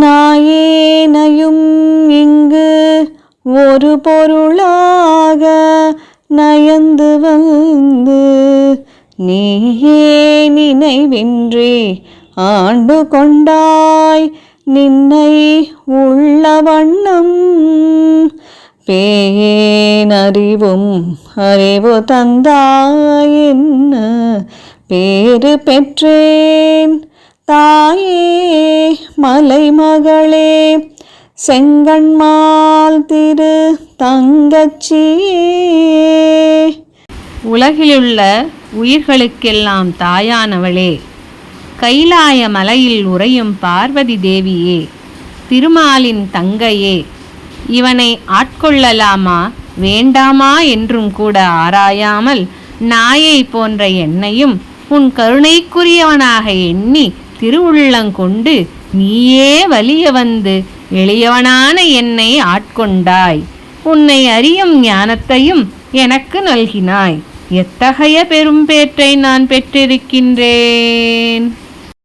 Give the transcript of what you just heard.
நாயேனையும் இங்கு ஒரு பொருளாக நயந்து வந்து நீயே நினைவின்றி ஆண்டு கொண்டாய் நின்னை உள்ள வண்ணம். பேனறிவும் அறிவு தந்தாய் என்ன? பேறு பெற்றேன். தாயே மலைமகளே செங்கண்மால் திரு தங்கச்சியே. உலகிலுள்ள உயிர்களுக்கெல்லாம் தாயானவளே கைலாய மலையில் உறையும் பார்வதி தேவியே திருமாலின் தங்கையே இவனை ஆட்கொள்ளலாமா வேண்டாமா என்றும் கூட ஆராயாமல் நாயை போன்ற என்னையும் உன் கருணைக்குரியவனாக எண்ணி திருவுள்ளங்கொண்டு நீயே வலிய வந்து எளியவனான என்னை ஆட்கொண்டாய். உன்னை அறியும் ஞானத்தையும் எனக்கு நல்கினாய். எத்தகைய பெரும்பேற்றை நான் பெற்றிருக்கின்றேன்?